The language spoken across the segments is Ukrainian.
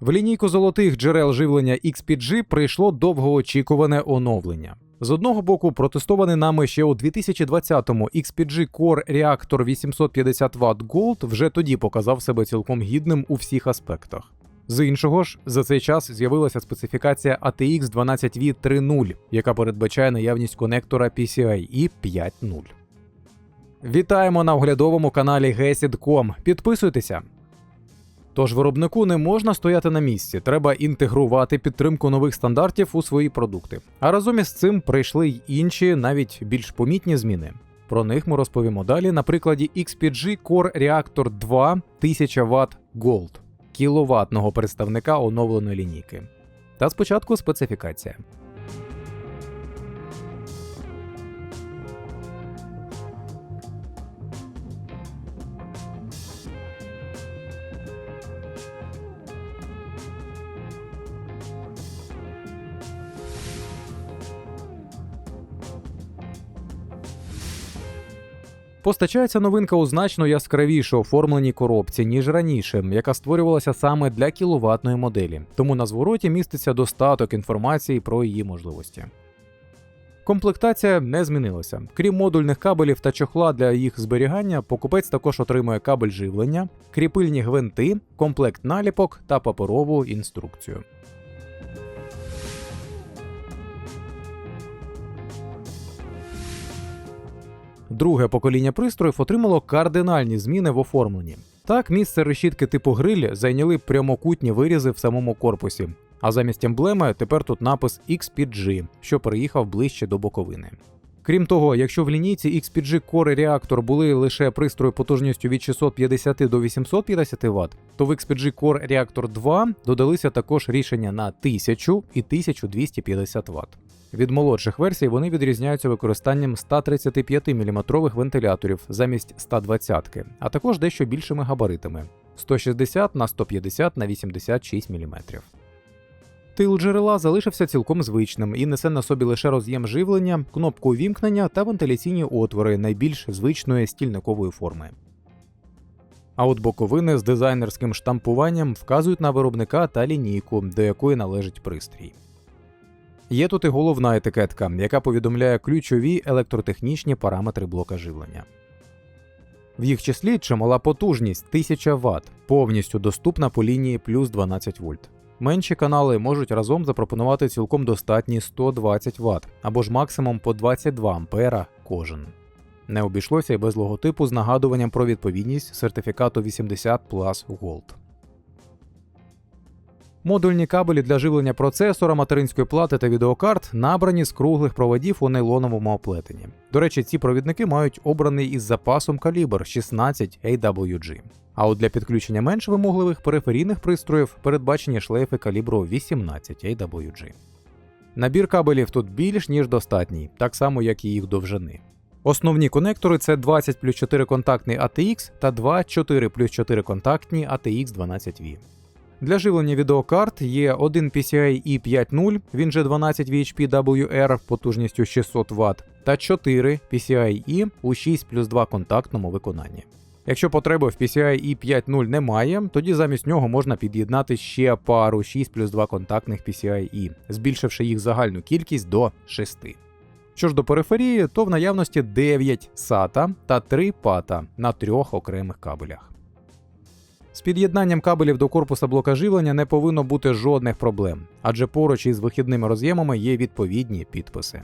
В лінійку золотих джерел живлення XPG прийшло довгоочікуване оновлення. З одного боку, протестований нами ще у 2020-му XPG Core Reactor 850 Вт Gold вже тоді показав себе цілком гідним у всіх аспектах. З іншого ж, за цей час з'явилася специфікація ATX 12V 3.0, яка передбачає наявність конектора PCIe 5.0. Вітаємо на оглядовому каналі GESID.com. Підписуйтеся. Тож виробнику не можна стояти на місці, треба інтегрувати підтримку нових стандартів у свої продукти. А разом із цим прийшли й інші, навіть більш помітні зміни. Про них ми розповімо далі на прикладі XPG Core Reactor 2 1000 Вт Gold кіловатного представника оновленої лінійки. Та спочатку специфікація. Постачається новинка у значно яскравіше оформленій коробці, ніж раніше, яка створювалася саме для кіловатної моделі, тому на звороті міститься достаток інформації про її можливості. Комплектація не змінилася. Крім модульних кабелів та чохла для їх зберігання, покупець також отримує кабель живлення, кріпильні гвинти, комплект наліпок та паперову інструкцію. Друге покоління пристроїв отримало кардинальні зміни в оформленні. Так, місце решітки типу гриль зайняли прямокутні вирізи в самому корпусі, а замість емблеми тепер тут напис XPG, що переїхав ближче до боковини. Крім того, якщо в лінійці XPG Core Reactor були лише пристрої потужністю від 650 до 850 Вт, то в XPG Core Reactor 2 додалися також рішення на 1000 і 1250 Вт. Від молодших версій вони відрізняються використанням 135 мм вентиляторів замість 120, а також дещо більшими габаритами 160 на 150 на 86 мм. Тил джерела залишився цілком звичним і несе на собі лише роз'єм живлення, кнопку увімкнення та вентиляційні отвори найбільш звичної стільникової форми. А от боковини з дизайнерським штампуванням вказують на виробника та лінійку, до якої належить пристрій. Є тут і головна етикетка, яка повідомляє ключові електротехнічні параметри блока живлення. В їх числі чимала потужність 1000 Вт, повністю доступна по лінії плюс 12 вольт. Менші канали можуть разом запропонувати цілком достатні 120 Вт або ж максимум по 22 А кожен. Не обійшлося й без логотипу з нагадуванням про відповідність сертифікату 80 Plus Gold. Модульні кабелі для живлення процесора, материнської плати та відеокарт набрані з круглих проводів у нейлоновому оплетенні. До речі, ці провідники мають обраний із запасом калібр 16 AWG. А от для підключення менш вимогливих периферійних пристроїв передбачені шлейфи калібру 18 AWG. Набір кабелів тут більш ніж достатній, так само як і їх довжини. Основні конектори це 20 плюс 4 контактний ATX та 2 4 плюс 4 контактні ATX 12V. Для живлення відеокарт є один PCIe 5.0, він же 12 VHP WR потужністю 600 Вт, та 4 PCIe у 6 плюс 2 контактному виконанні. Якщо потреби в PCIe 5.0 немає, тоді замість нього можна під'єднати ще пару 6 плюс 2 контактних PCIe, збільшивши їх загальну кількість до 6. Що ж до периферії, то в наявності 9 SATA та 3 PATA на трьох окремих кабелях. З під'єднанням кабелів до корпуса блока живлення не повинно бути жодних проблем, адже поруч із вихідними роз'ємами є відповідні підписи.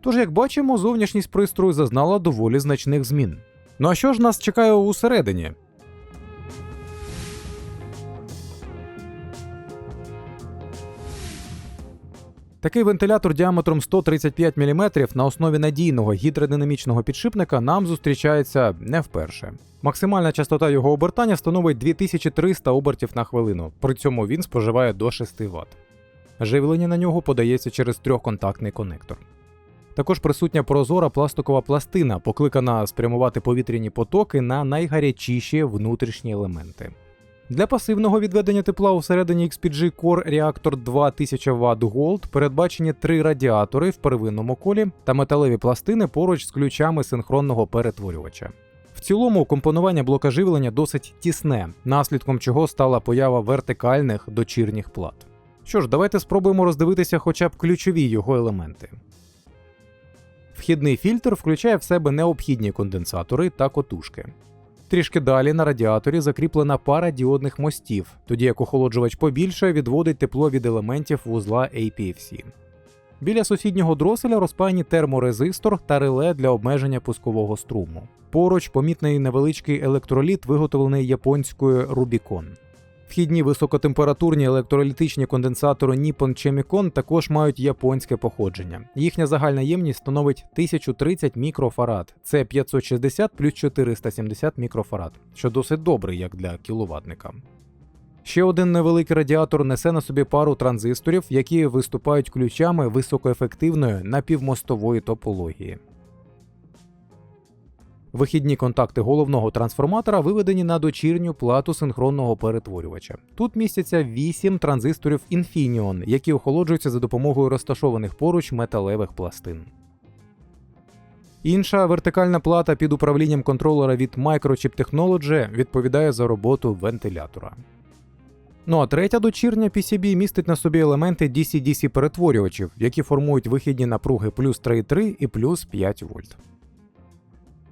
Тож, як бачимо, зовнішність пристрою зазнала доволі значних змін. Ну а що ж нас чекає усередині? Такий вентилятор діаметром 135 мм на основі надійного гідродинамічного підшипника нам зустрічається не вперше. Максимальна частота його обертання становить 2300 обертів на хвилину, при цьому він споживає до 6 Вт. Живлення на нього подається через трьохконтактний конектор. Також присутня прозора пластикова пластина, покликана спрямувати повітряні потоки на найгарячіші внутрішні елементи. Для пасивного відведення тепла усередині XPG Core Reactor 2000 Вт Gold передбачені три радіатори в первинному колі та металеві пластини поруч з ключами синхронного перетворювача. В цілому компонування блока живлення досить тісне, наслідком чого стала поява вертикальних дочірніх плат. Що ж, давайте спробуємо роздивитися хоча б ключові його елементи. Вхідний фільтр включає в себе необхідні конденсатори та котушки. Трішки далі на радіаторі закріплена пара діодних мостів, тоді як охолоджувач побільше відводить тепло від елементів вузла APFC. Біля сусіднього дроселя розпаяні терморезистор та реле для обмеження пускового струму. Поруч помітний невеличкий електроліт, виготовлений японською Rubicon. Вхідні високотемпературні електролітичні конденсатори Nippon Chemicon також мають японське походження. Їхня загальна ємність становить 1030 мікрофарад. Це 560 плюс 470 мікрофарад, що досить добре як для кіловатника. Ще один невеликий радіатор несе на собі пару транзисторів, які виступають ключами високоефективної напівмостової топології. Вихідні контакти головного трансформатора виведені на дочірню плату синхронного перетворювача. Тут містяться 8 транзисторів Infineon, які охолоджуються за допомогою розташованих поруч металевих пластин. Інша вертикальна плата під управлінням контролера від Microchip Technology відповідає за роботу вентилятора. Ну а третя дочірня PCB містить на собі елементи DC-DC перетворювачів, які формують вихідні напруги плюс 3,3 і плюс 5 вольт.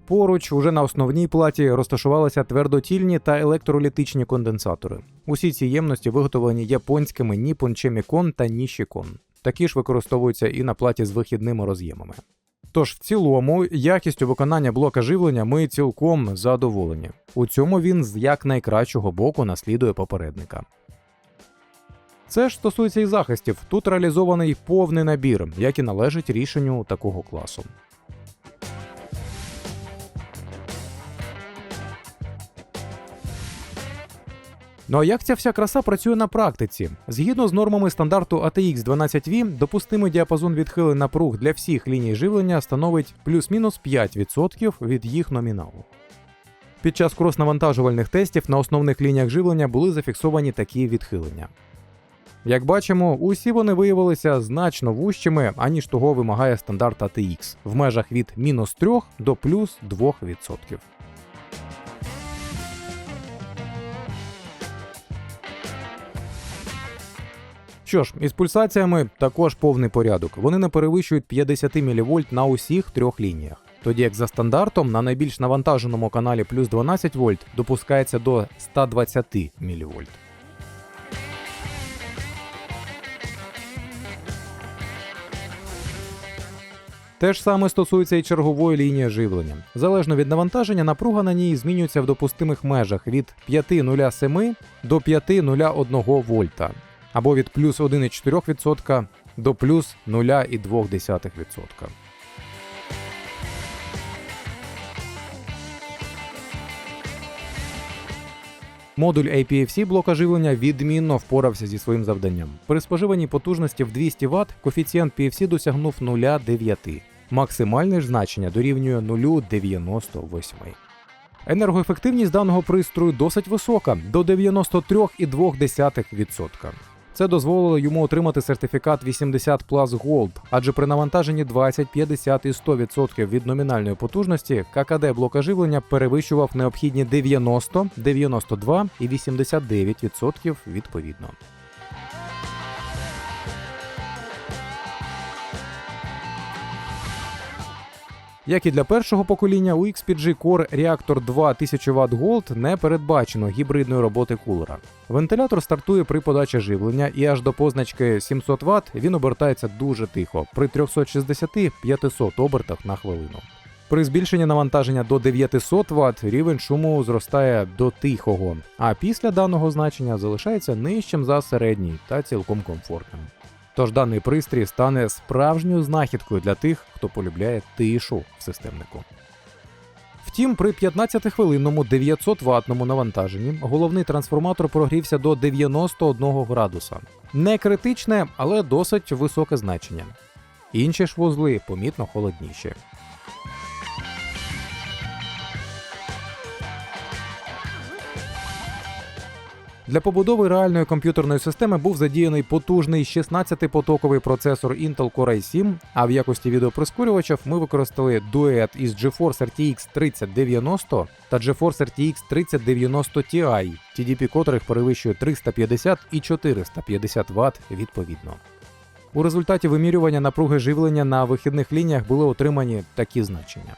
Поруч, уже на основній платі, розташувалися твердотільні та електролітичні конденсатори. Усі ці ємності виготовлені японськими Nippon Chemicon та Nishikon. Такі ж використовуються і на платі з вихідними роз'ємами. Тож, в цілому, якістю виконання блока живлення ми цілком задоволені. У цьому він з якнайкращого боку наслідує попередника. Це ж стосується і захистів. Тут реалізований повний набір, як і належить рішенню такого класу. Ну а як ця вся краса працює на практиці? Згідно з нормами стандарту ATX 12V, допустимий діапазон відхилень напруг для всіх ліній живлення становить плюс-мінус 5% від їх номіналу. Під час крос-навантажувальних тестів на основних лініях живлення були зафіксовані такі відхилення. Як бачимо, усі вони виявилися значно вужчими, аніж того вимагає стандарт ATX в межах від мінус 3 до плюс 2%. Що ж, із пульсаціями також повний порядок. Вони не перевищують 50 мВ на усіх трьох лініях. Тоді як за стандартом на найбільш навантаженому каналі плюс 12 вольт допускається до 120 мВ. Те ж саме стосується і чергової лінії живлення. Залежно від навантаження, напруга на ній змінюється в допустимих межах від 5,07 до 5,01 вольта або від плюс 1,4% до плюс 0,2%. Модуль APFC блока живлення відмінно впорався зі своїм завданням. При споживанні потужності в 200 Вт коефіцієнт PFC досягнув 0,9. Максимальне ж значення дорівнює 0,98. Енергоефективність даного пристрою досить висока до 93,2%. Це дозволило йому отримати сертифікат 80 Plus Gold, адже при навантаженні 20, 50 і 100% від номінальної потужності ККД блока живлення перевищував необхідні 90, 92 і 89% відповідно. Як і для першого покоління, у XPG Core Reactor 2 1000 Вт Gold не передбачено гібридної роботи кулера. Вентилятор стартує при подачі живлення і аж до позначки 700 Вт він обертається дуже тихо, при 360-500 обертах на хвилину. При збільшенні навантаження до 900 Вт рівень шуму зростає до тихого, а після даного значення залишається нижчим за середній та цілком комфортним. Тож даний пристрій стане справжньою знахідкою для тих, хто полюбляє тишу в системнику. Втім, при 15-хвилинному 900 ватному навантаженні головний трансформатор прогрівся до 91 градуса. Не критичне, але досить високе значення. Інші ж вузли помітно холодніші. Для побудови реальної комп'ютерної системи був задіяний потужний 16-потоковий процесор Intel Core i7, а в якості відеоприскорювачів ми використали дует із GeForce RTX 3090 та GeForce RTX 3090 Ti, TDP котрих перевищує 350 і 450 Вт відповідно. У результаті вимірювання напруги живлення на вихідних лініях були отримані такі значення.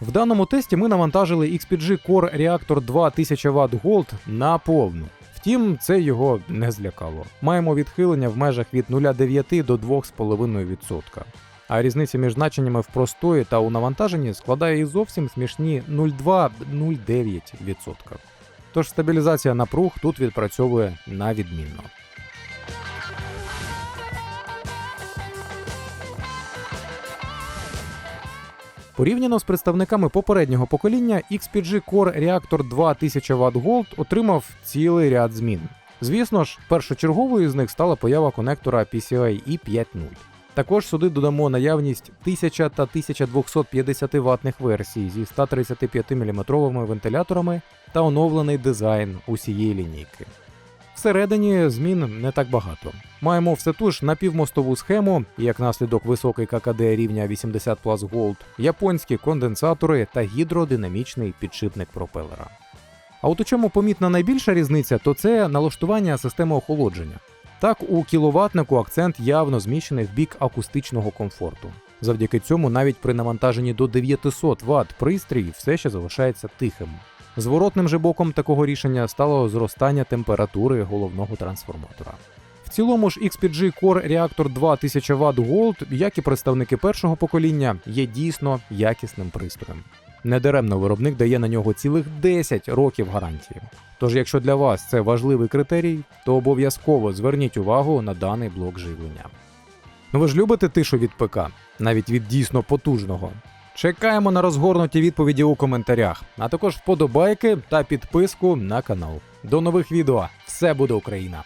В даному тесті ми навантажили XPG Core Reactor 2000 Вт Gold на повну. Втім, це його не злякало. Маємо відхилення в межах від 0,9 до 2,5%. А різниця між значеннями в простої та у навантаженні складає і зовсім смішні 0,2-0,9%. Тож стабілізація напруг тут відпрацьовує на відмінно. Порівняно з представниками попереднього покоління, XPG Core Reactor 2000 Вт Gold отримав цілий ряд змін. Звісно ж, першочерговою з них стала поява конектора PCIe 5.0. Також сюди додамо наявність 1000 та 1250 ватних версій зі 135 мм вентиляторами та оновлений дизайн усієї лінійки. Всередині змін не так багато. Маємо все ту ж напівмостову схему, як наслідок високий ККД рівня 80 Plus Gold, японські конденсатори та гідродинамічний підшипник пропелера. А от у чому помітна найбільша різниця, то це налаштування системи охолодження. Так, у кіловатнику акцент явно зміщений в бік акустичного комфорту. Завдяки цьому навіть при навантаженні до 900 Вт пристрій все ще залишається тихим. Зворотним же боком такого рішення стало зростання температури головного трансформатора. В цілому ж XPG Core Reactor 2000 Вт Gold, як і представники першого покоління, є дійсно якісним пристроєм. Недаремно виробник дає на нього цілих 10 років гарантії. Тож, якщо для вас це важливий критерій, то обов'язково зверніть увагу на даний блок живлення. Ну ви ж любите тишу від ПК, навіть від дійсно потужного. Чекаємо на розгорнуті відповіді у коментарях, а також вподобайки та підписку на канал. До нових відео. Все буде Україна!